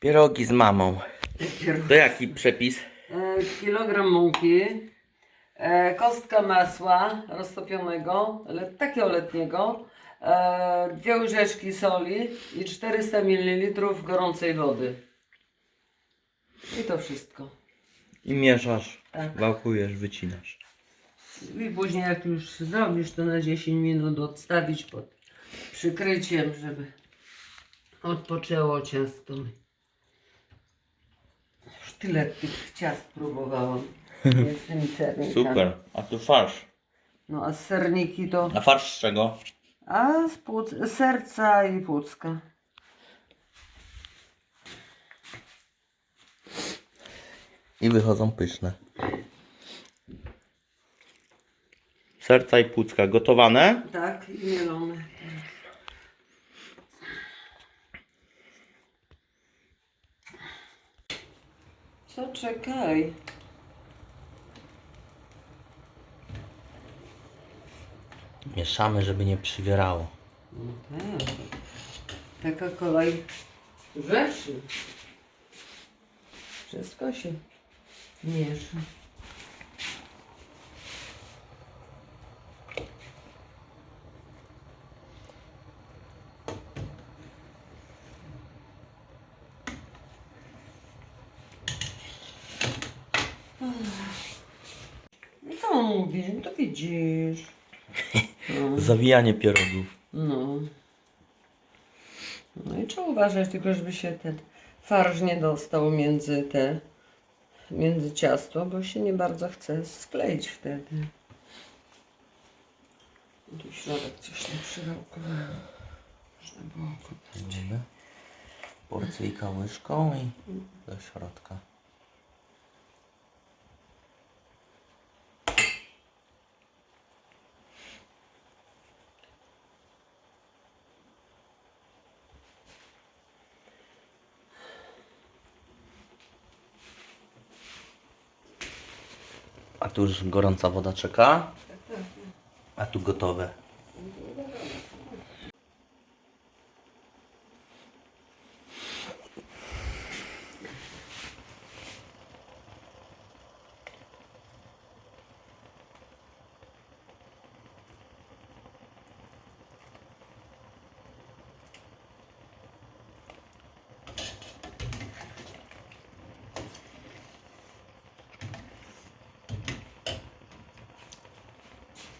Pierogi z mamą. To jaki przepis? E, kilogram mąki, e, kostka masła roztopionego, le, takiego letniego, e, dwie łyżeczki soli i 400 ml gorącej wody. I to wszystko. I mieszasz, Tak. wałkujesz, wycinasz. I później jak już zrobisz, to na 10 minut odstawić pod przykryciem, żeby odpoczęło ciasto. Już tyle tych ciast próbowałam. Z tymi sernikami. Super. A tu farsz. No a serniki to... A farsz z czego? A z płuc, serca i płucka. I wychodzą pyszne. Serca i płucka gotowane. Tak, i mielone. Co, czekaj. Mieszamy, żeby nie przywierało. No tak. Taka kolej rzeczy. Wszystko się miesza. Co on mówi? No to widzisz. No. Zawijanie pierogów. No. No i trzeba uważać tylko, żeby się ten farsz nie dostał między te, między ciasto, bo się nie bardzo chce skleić wtedy. Tu środek coś nie przyrałkowałem. Można było kupić. Robimy porcyjka łyżką i do środka. A tu już gorąca woda czeka. A tu gotowe.